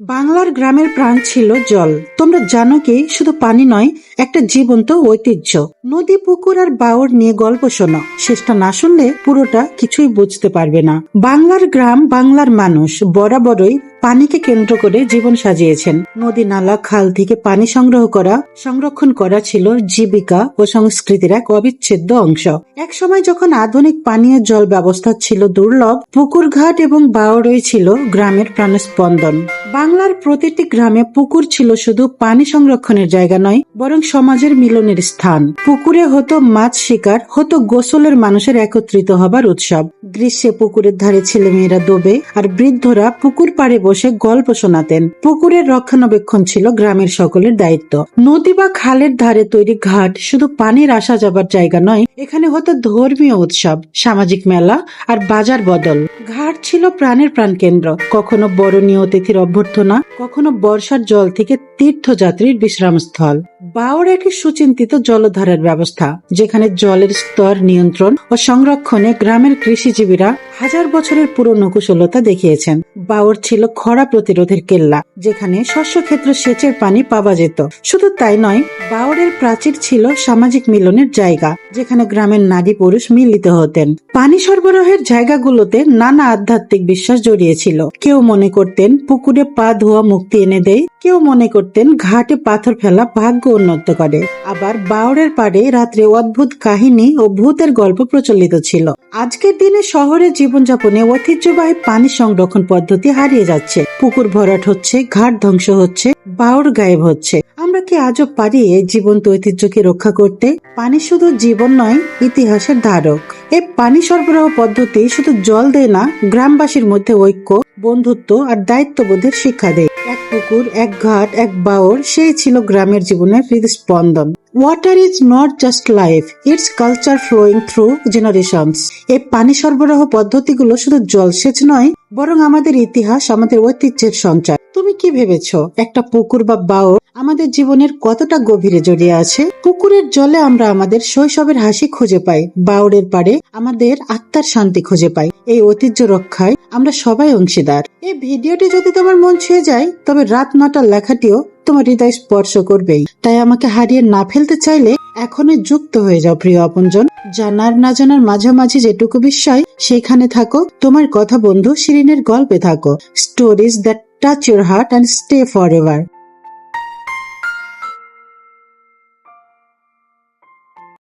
বাংলার গ্রামের প্রাণ ছিল জল। তোমরা জানো কি, শুধু পানি নয়, একটা জীবন্ত ঐতিহ্য। নদী, পুকুর আর বাওর নিয়ে গল্প শোনো। শেষটা না শুনলে পুরোটা কিছুই বুঝতে পারবে না। বাংলার গ্রাম, বাংলার মানুষ, বরাবরই পানিকে কেন্দ্র করে জীবন সাজিয়েছেন। নদী, নালা, খাল থেকে পানি সংগ্রহ করা, সংরক্ষণ করা ছিল জীবিকা ও সংস্কৃতির এক অবিচ্ছেদ্য অংশ। এক সময় যখন আধুনিক পানীয় জল ব্যবস্থা ছিল দুর্লভ পুকুর ঘাট এবং বাওরই ছিল গ্রামের প্রাণস্পন্দন। বাংলার প্রতিটি গ্রামে পুকুর ছিল শুধু পানি সংরক্ষণের জায়গা নয়, বরং সমাজের মিলনের স্থান। পুকুরে হতো মাছ শিকার, হতো গোসলের মানুষের একত্রিত হবার উৎসব। গ্রীষ্মে পুকুরের ধারে ছেলেমেয়েরা দোবে, আর বৃদ্ধরা পুকুর পাড়ে বসে গল্প শোনাতেন। পুকুরের রক্ষণাবেক্ষণ ছিল গ্রামের সকলের দায়িত্ব। নদী বা খালের ধারে তৈরি ঘাট শুধু পানির আসা যাবার জায়গা নয়, এখানে হতো ধর্মীয় উৎসব, সামাজিক মেলা আর বাজার বদল। ঘাট ছিল প্রাণের প্রাণকেন্দ্র। কখনো বরণীয় অতিথির অভ্যর্থনা, কখনো বর্ষার জল থেকে তীর্থযাত্রীর বিশ্রামস্থল। বাওর একটি সুচিন্তিত জলধারার ব্যবস্থা, যেখানে জলের স্তর নিয়ন্ত্রণ ও সংরক্ষণে গ্রামের কৃষিজীবীরা হাজার বছরের পুরনো কুশলতা দেখিয়েছেন। বাওর ছিল খরা প্রতিরোধের কেল্লা, যেখানে শস্যক্ষেত্র সেচের পানি পাওয়া যেত। শুধু তাই নয় বাওরের প্রাচীর ছিল সামাজিক মিলনের জায়গা। যেখানে গ্রামের নারী পুরুষ মিলিত হতেন। পানি সরবরাহের জায়গাগুলোতে নানা আধ্যাত্মিক বিশ্বাস জড়িয়েছিল। কেউ মনে করতেন, পুকুরে পা ধোয়া মুক্তি এনে দেয়। কেউ মনে করতেন, ঘাটে পাথর ফেলা ভাগ্য উন্নত করে। আবার বাওরের পাড়ে রাত্রে অদ্ভুত কাহিনী ও ভূতের গল্প প্রচলিত ছিল। আজকের দিনে শহরের জীবনযাপনে ঐতিহ্যবাহী পানি সংরক্ষণ পদ্ধতি হারিয়ে যাচ্ছে। পুকুর ভরাট হচ্ছে, ঘাট ধ্বংস হচ্ছে বাওর গায়েব হচ্ছে। আমরা কি আজও পারি এই জীবন্ত ঐতিহ্যকে রক্ষা করতে? পানি শুধু জীবন নয়, ইতিহাসের ধারক। এই পানি সরবরাহ পদ্ধতি শুধু জল দেয় না, গ্রামবাসীর মধ্যে ঐক্য, বন্ধুত্ব আর দায়িত্ববোধের শিক্ষা দেয়। এক পুকুর, এক ঘাট, এক বাওর সেই ছিল গ্রামের জীবনের হৃদস্পন্দন। Water is not just life it's culture flowing through generations এই পানি সরবরাহ পদ্ধতিগুলো শুধু জলসেচ নয়, বরং আমাদের ইতিহাস, আমাদের ঐতিহ্যের সঞ্চার। তুমি কি ভেবেছো, একটা পুকুর বা বাওর আমাদের জীবনের কতটা গভীরে জড়িয়ে আছে? পুকুরের জলে আমরা আমাদের শৈশবের হাসি খুঁজে পাই, বাউরের পাড়ে আমাদের আত্মার শান্তি খুঁজে পাই। এই ঐতিহ্য রক্ষায় আমরা সবাই অংশীদার। এই ভিডিওটি যদি তোমার মন ছুঁয়ে যায়, তবে রাত নটার লেখাটিও তোমার হৃদয় স্পর্শ করবেই। তাই আমাকে হারিয়ে না ফেলতে চাইলে এখনই যুক্ত হয়ে যাও, প্রিয় আপনজন। জানার না জানার মাঝামাঝি যেটুকু বিষয় সেখানে থাকো। তোমার কথা বন্ধু শিরিনের গল্পে থাকো। Stories that touch your heart and stay forever